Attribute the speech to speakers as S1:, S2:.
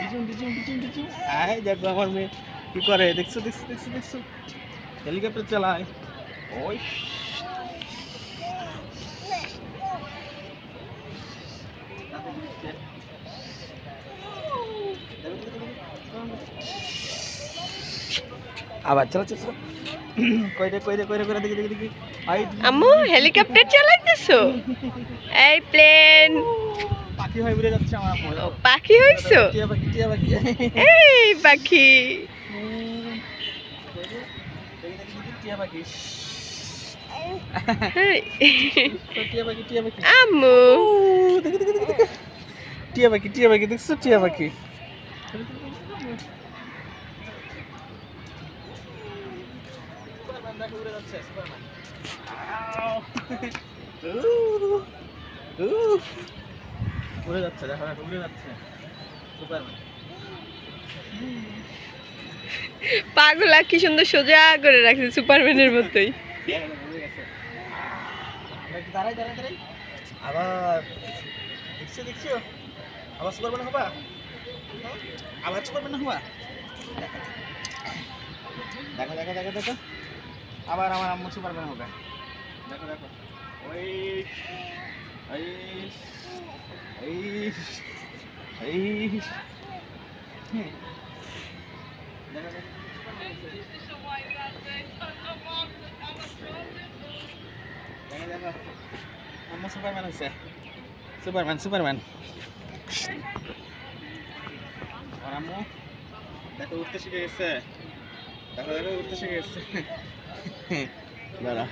S1: ডিচুম ডিচুম ডিচুম ডিচুম আয় দেখো আমার মেয়ে কি করে? দেখছ দেখছ দেখছ দেখছ? হেলিকপ্টার চালায়। ওই। আবার চলো চলো কইরে কইরে কইরে কইরে দেখি দেখি দেখি। আই
S2: আম্মু হেলিকপ্টার চালাইতেছো? এই প্লেন
S1: পাখি হয়ে উড়ে যাচ্ছে আমার আম্মু।
S2: পাখি হইছো
S1: টিয়া পাখি টিয়া পাখি।
S2: এই পাখি।
S1: টিয়া পাখি। টিয়া পাখি টিয়া পাখি।
S2: আম্মু।
S1: টিয়া টিয়া দেখছ? টিয়া পাখি। উড়ে যাচ্ছে। উ, উ, উড়ে যাচ্ছে। দেখো দেখো সুপারম্যান
S2: পাগলা কি সুন্দর সোজা করে রাখছে সুপারম্যানের মতোই।
S1: আবার দেখছ দেখছ? আবার সুপারম্যান হবা? আবার সুপারম্যান হবা? দেখো দেখো দেখো দেখো আবার আমার আম্মু সুপারম্যান হবে। দেখো দেখো। ওই সুপারম্যান হয়েছে সুপারম্যান সুপারম্যান আম্মু দেখো উঠতে শিখে গেছে দেখো দেখো উঠতে শিখে গেছে দাঁড়া